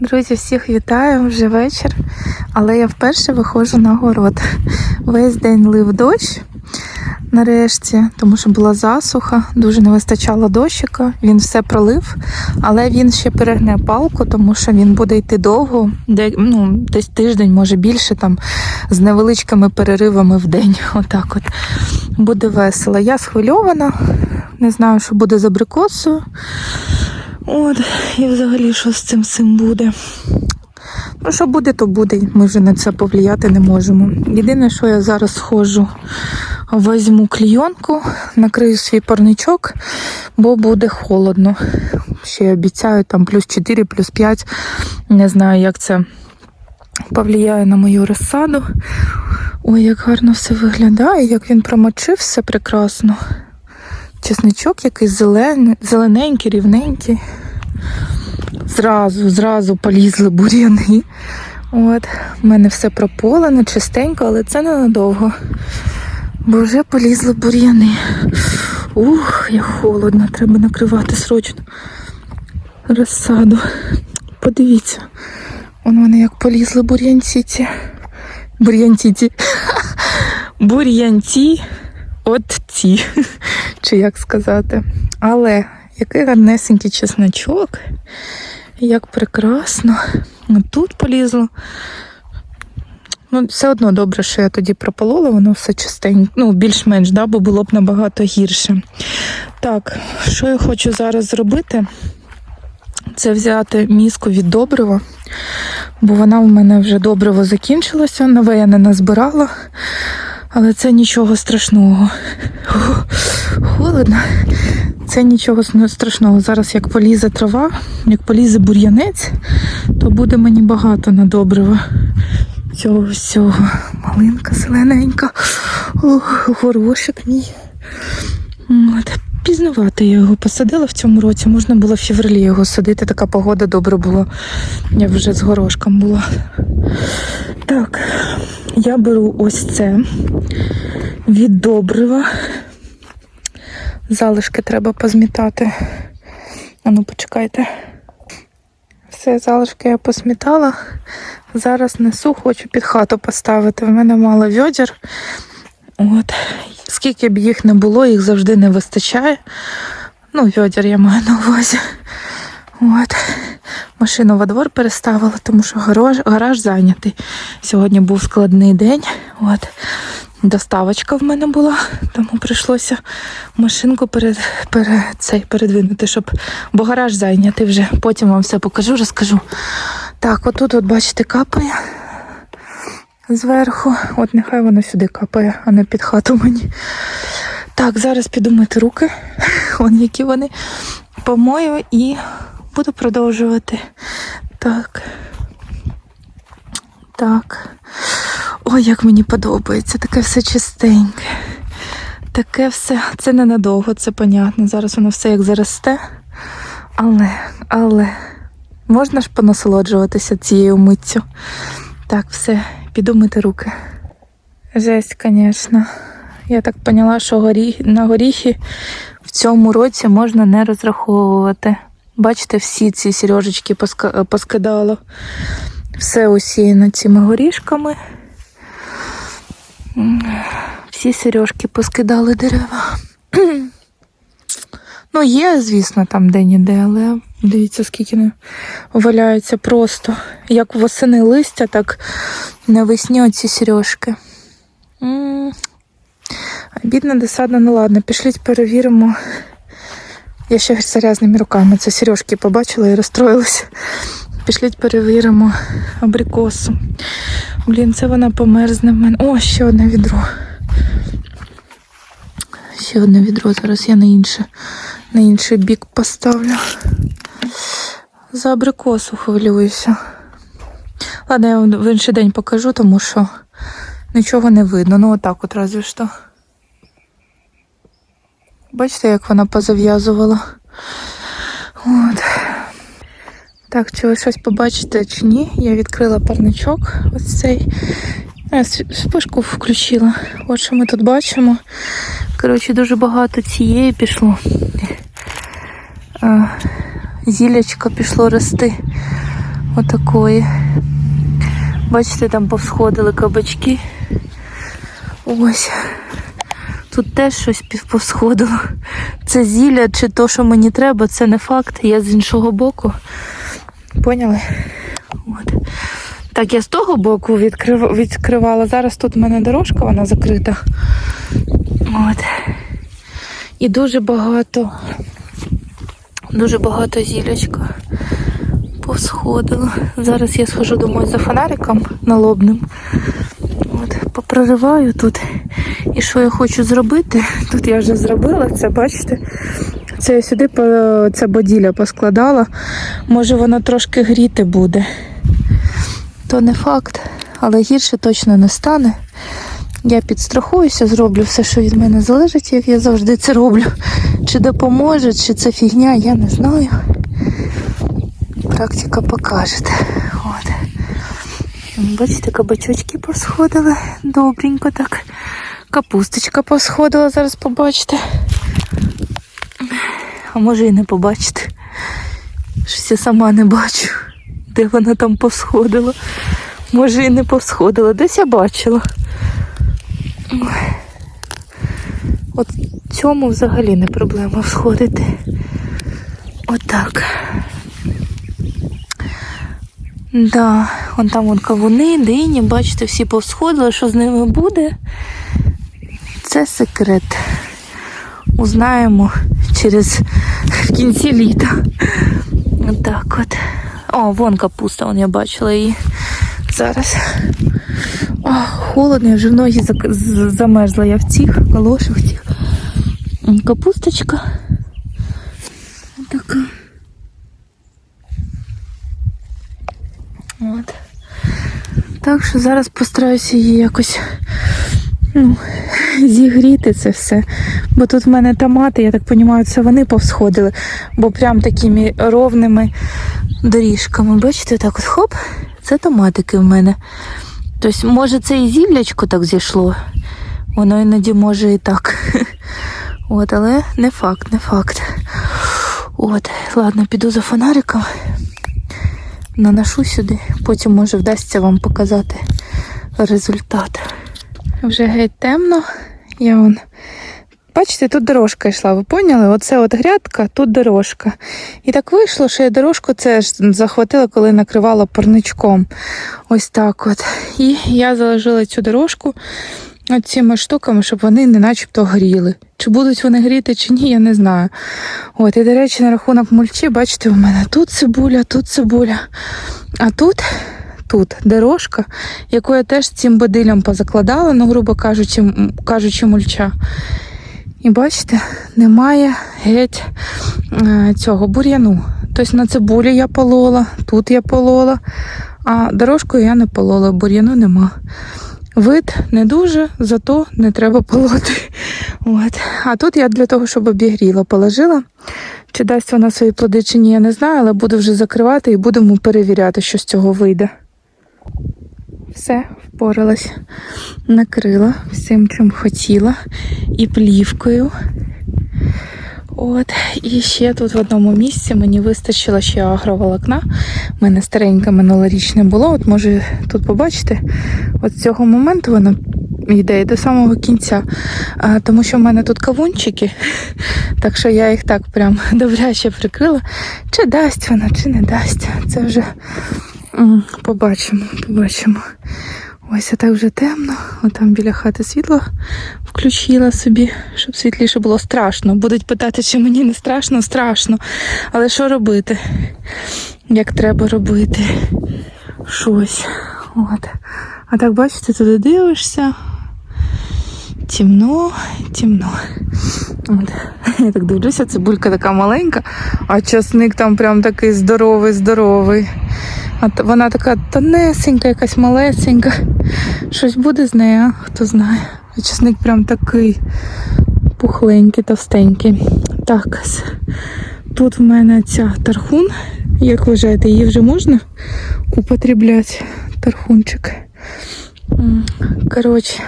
Друзі, всіх вітаю вже вечір, але я вперше виходжу на город. Весь день лив дощ. Нарешті, тому що була засуха, дуже не вистачало дощика. Він все пролив, але він ще перегне палку, тому що він буде йти довго, де, ну, десь тиждень, може більше, там з невеличкими переривами в день. Отак от буде весело. Я схвильована, не знаю, що буде з абрикосою. От, і взагалі, що з цим всім буде. Ну, що буде, то буде. Ми вже на це повлияти не можемо. Єдине, що я зараз схожу, візьму клійонку, накрию свій парничок, бо буде холодно. Ще обіцяю там плюс 4, плюс 5. Не знаю, як це повлияє на мою розсаду. Ой, як гарно все виглядає, як він промочив все прекрасно. Чесничок якийсь зелений, зелененький, рівненький. Зразу, зразу полізли бур'яни. От, в мене все прополено, чистенько, але це ненадовго. Бо вже полізли бур'яни. Ух, як холодно, треба накривати срочно розсаду. Подивіться, вон вони як полізли бур'янці ці. Бур'янці ці. Бур'янці от ці, чи як сказати. Але який гарнесенький чесночок, як прекрасно. Ну, Тут полізло. Ну, все одно добре, що я тоді прополола, воно все чистенько, ну, більш-менш, да, бо було б набагато гірше. Так, що я хочу зараз зробити? Це взяти міску від добрива, бо вона в мене вже добриво закінчилося, нове я не назбирала, але це нічого страшного. Холодно. Це нічого страшного. Зараз як полізе трава, як полізе бур'янець, то буде мені багато на добрива цього всього. Малинка зелененька. Ох, горошик мій. От. Пізнувато я його посадила в цьому році. Можна було в февралі його садити. Така погода добре була. Я вже з горошком була. Так, я беру ось це від добрива. Залишки треба позмітати. А ну, почекайте. Все, залишки я посмітала. Зараз несу, хочу під хату поставити. В мене мало відер. От. Скільки б їх не було, їх завжди не вистачає. Ну, відер я маю на увазі. От. Машину во двор переставила, тому що гараж, гараж зайнятий. Сьогодні був складний день. От. Доставочка в мене була, тому прийшлося машинку перед, перед, цей, передвинути, щоб, бо гараж зайнятий вже. Потім вам все покажу, розкажу. Так, отут, от бачите, капає зверху. От нехай воно сюди капає, а не під хату мені. Так, зараз піду мити руки. Вон які вони помою і буду продовжувати. Так. Так. Ой, як мені подобається, таке все чистеньке. Таке все, це ненадовго, це понятно. Зараз воно все як заросте. Але, але можна ж понасолоджуватися цією миттю. Так, все, піду мити руки. Жесть, звісно. Я так поняла, що горі... на горіхи в цьому році можна не розраховувати. Бачите, всі ці сережечки поскидало. Все усіяно цими горішками. Всі сережки поскидали дерева. Ну, є, звісно, там де-ніде, але дивіться, скільки не валяється просто. Як восени листя, так навесні оці сережки. Бідна досадна, ну ладно, пішліть перевіримо. Я ще з грязними руками це сережки побачила і розстроїлася. Пішліть перевіримо абрикосу. Блін, це вона померзне в мене. О, ще одне відро. Ще одне відро. Зараз я на інше, на інший бік поставлю. За абрикосу хвилююся. Ладно, я в інший день покажу, тому що нічого не видно. Ну, отак от разве що. Бачите, як вона позав'язувала. От. Так, чи ви щось побачите, чи ні? Я відкрила парничок ось цей. Я спишку включила. От що ми тут бачимо. Коротше, дуже багато цієї пішло. А, Зілячко пішло рости. Отакої. Бачите, там повсходили кабачки. Ось. Тут теж щось повсходило. Це зілля чи то, що мені треба, це не факт. Я з іншого боку. Поняли? От. Так, я з того боку відкрив... відкривала. Зараз тут в мене дорожка, вона закрита. От. І дуже багато, дуже багато зілячка повсходило. Зараз я схожу думаю за фонариком налобним. От, попрориваю тут. І що я хочу зробити? Тут я вже зробила це, бачите? Це я сюди це боділя поскладала. Може воно трошки гріти буде. То не факт, але гірше точно не стане. Я підстрахуюся, зроблю все, що від мене залежить, як я завжди це роблю. Чи допоможе, чи це фігня, я не знаю. Практика покаже. От. Бачите, кабачочки посходили. Добренько так. Капусточка посходила, зараз побачите. А може і не побачите. Щось я сама не бачу, де вона там посходила. Може і не посходила, десь я бачила. От цьому взагалі не проблема всходити. Отак. Да, вон там вон кавуни, дині, бачите, всі повсходили, що з ними буде. Це секрет. Узнаємо через в кінці літа. Отак от. О, вон капуста, вон я бачила її зараз. О, холодно, я вже в ноги замерзла. Я в цих калошах цих. Капусточка. Така. От. Так що зараз постараюся її якось ну, зігріти це все. Бо тут в мене томати, я так розумію, це вони повсходили, бо прям такими ровними доріжками. Бачите, так от хоп, це томатики в мене. Тобто, може, це і зіллячко так зійшло. Воно іноді може і так. От, але не факт, не факт. От, ладно, піду за фонариком. Наношу сюди, потім може вдасться вам показати результат. Вже геть темно. Я вон. Бачите, тут дорожка йшла, ви поняли? Оце от грядка, тут дорожка. І так вийшло, що я дорожку це ж захватила, коли накривала парничком. Ось так от. І я заложила цю дорожку цими штуками, щоб вони не начебто гріли. Чи будуть вони гріти, чи ні, я не знаю. От, і, до речі, на рахунок мульчі, бачите, у мене тут цибуля, тут цибуля. А тут, тут дорожка, яку я теж цим бодилям позакладала, ну, грубо кажучи, кажучи, мульча. І бачите, немає геть е, цього бур'яну. Тобто на цибулі я полола, тут я полола, а дорожкою я не полола, бур'яну нема. Вид не дуже, зато не треба полоти. От. А тут я для того, щоб обігріла, положила. Чи дасть вона свої плоди чи ні, я не знаю, але буду вже закривати і будемо перевіряти, що з цього вийде. Все, впоралась. Накрила всім, чим хотіла. І плівкою. От, і ще тут в одному місці мені вистачило ще агроволокна. У мене стареньке минулорічне було. От може тут побачите, от з цього моменту воно йде до самого кінця. А, тому що в мене тут кавунчики, так що я їх так прям добряче прикрила. Чи дасть вона, чи не дасть. Це вже побачимо, побачимо. Ось а так вже темно. Отам біля хати світло включила собі, щоб світліше було страшно. Будуть питати, чи мені не страшно, страшно. Але що робити? Як треба робити щось. От. А так, бачите, туди дивишся. Темно, темно. От. Я так дивлюся, цибулька така маленька, а часник там прям такий здоровий, здоровий. А вона така тонесенька, якась малесенька. Щось буде з нею, а? хто знає. А прям такий пухленький, товстенький. Так, тут в мене ця тархун. Як вважаєте, її вже можна употребляти? Тархунчик. Коротше,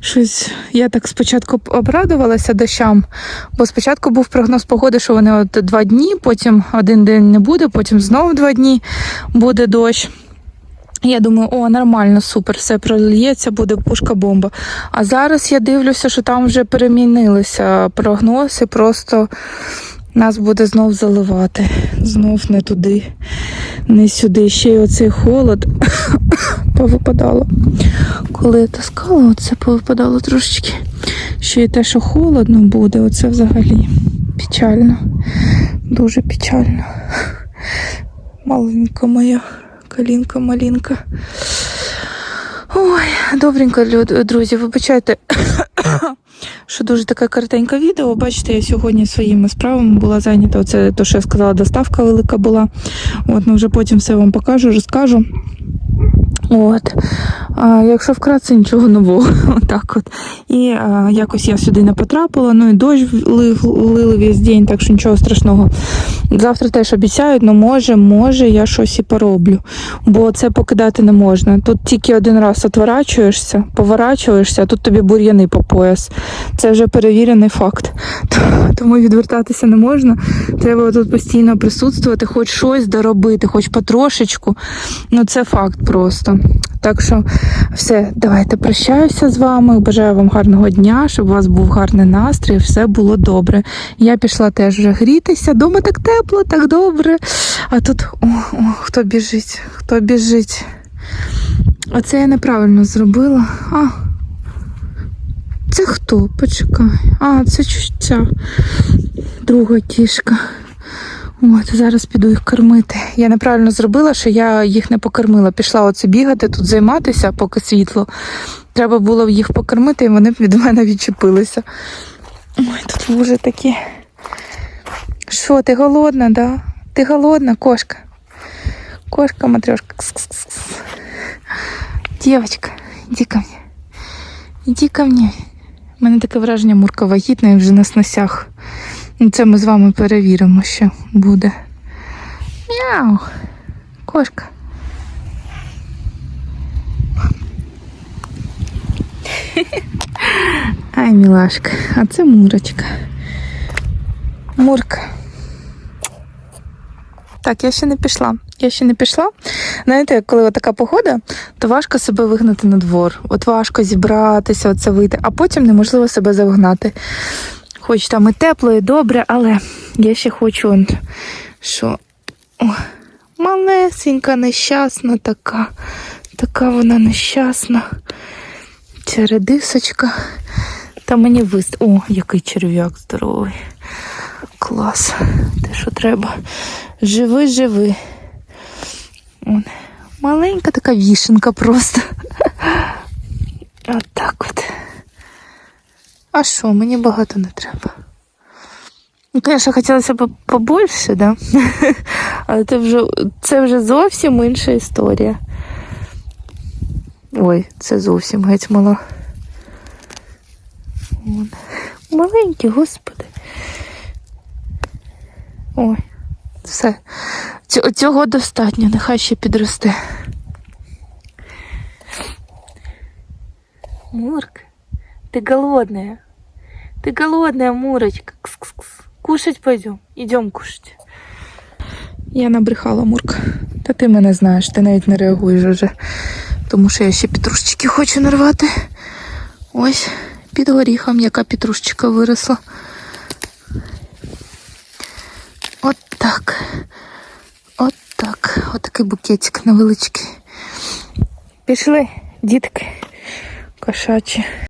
щось я так спочатку обрадувалася дощам, бо спочатку був прогноз погоди, що вони от два дні, потім один день не буде, потім знову два дні буде дощ. Я думаю, о, нормально, супер, все прольється, буде пушка бомба. А зараз я дивлюся, що там вже перемінилися прогнози, просто нас буде знов заливати. Знов не туди, не сюди. Ще й оцей холод повипадало. Коли я таскала, оце повипадало трошечки. Ще й те, що холодно буде, оце взагалі печально. Дуже печально. Маленька моя калінка малінка. Ой, добренько, друзі, вибачайте, що дуже таке коротеньке відео. Бачите, я сьогодні своїми справами була зайнята. Оце те, що я сказала, доставка велика була. От, ну вже потім все вам покажу, розкажу. От. А, якщо вкратце, нічого нового. Отак от. І а, якось я сюди не потрапила. Ну і дощ лив, лили весь день, так що нічого страшного. Завтра теж обіцяють, ну може, може, я щось і пороблю. Бо це покидати не можна. Тут тільки один раз отворачуєшся, поворачуєшся, а тут тобі бур'яни по пояс. Це вже перевірений факт. Тому відвертатися не можна. Треба тут постійно присутствувати, хоч щось доробити, хоч потрошечку. Ну це факт просто. Так що все, давайте прощаюся з вами. Бажаю вам гарного дня, щоб у вас був гарний настрій, все було добре. Я пішла теж вже грітися. Дома так тепло, так добре. А тут о, о, хто біжить, хто біжить. Оце я неправильно зробила. А, це хто? Почекай. А, це чу- ця друга кішка. От, зараз піду їх кормити. Я неправильно зробила, що я їх не покормила. Пішла оце бігати, тут займатися, поки світло. Треба було їх покормити, і вони б від мене відчепилися. Ой, тут лужи такі. Що, ти голодна, да? Ти голодна, кошка? Кошка, матрешка. Кс-кс-кс. Девочка, иди ко мне. Іди ко мне. У мене таке враження Мурка вагітна і вже на сносях. Це ми з вами перевіримо, що буде. Мяу. Кошка. Ай, мілашка, а це Мурочка. Мурка. Так, я ще не пішла. Я ще не пішла. Знаєте, коли така погода, то важко себе вигнати на двор. От важко зібратися, оце вийти, а потім неможливо себе завгнати. Хоч там і тепло, і добре, але я ще хочу, що о, малесенька, нещасна така. Така вона нещасна. Ця редисочка. Та мені вист. О, який черв'як здоровий. Клас. Те, що треба. Живи, живи. Он. Маленька така вішенка просто. От так от. А що, мені багато не треба. Ну, звісно, хотілося б побольше, да? Але це вже, це вже зовсім інша історія. Ой, це зовсім геть мала. Вон. Маленькі, господи. Ой, все. Цього, достатньо, нехай ще підросте. Мурка, ты голодная. Ты голодная, Мурочка. Кс-кс-кс. Кушать пойдем. Идем кушать. Я набрехала, Мурка. Та ти мене знаєш, ти навіть не реагуєш уже. Тому що я ще петрушечки хочу нарвати. Ось під горіхом, яка петрушечка виросла. От так. От так. Отакий букетик невеличкий. Пішли, дітки, кошачі.